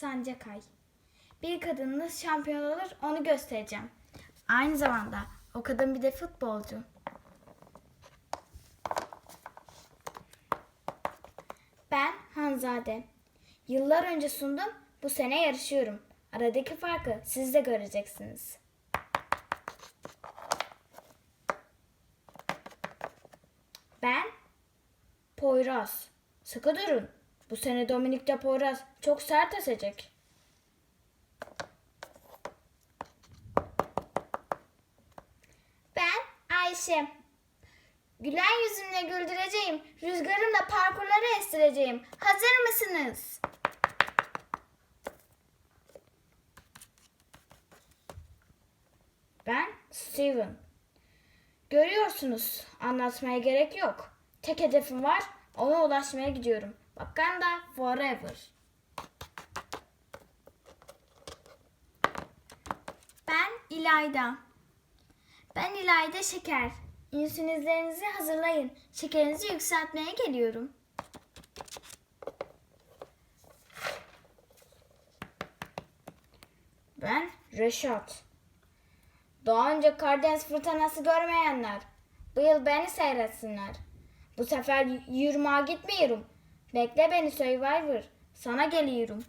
Sancakay. Bir kadın nasıl şampiyon olur onu göstereceğim. Aynı zamanda o kadın bir de futbolcu. Ben Hanzade. Yıllar önce sundum, bu sene yarışıyorum. Aradaki farkı siz de göreceksiniz. Ben Poyraz. Sıkı durun. Bu sene Dominik'te Poyraz çok sert esecek. Ben Ayşe. Gülen yüzümle güldüreceğim. Rüzgarımla parkurları estireceğim. Hazır mısınız? Ben Steven. Görüyorsunuz, anlatmaya gerek yok. Tek hedefim var, ona ulaşmaya gidiyorum. Wakanda forever. Ben İlayda. Ben İlayda Şeker. İnsülizlerinizi hazırlayın. Şekerinizi yükseltmeye geliyorum. Ben Reşat. Daha önce Kardens fırtınası görmeyenler bu yıl beni seyretsinler. Bu sefer y- yürümeğe gitmiyorum. Bekle beni Survivor. Sana geliyorum.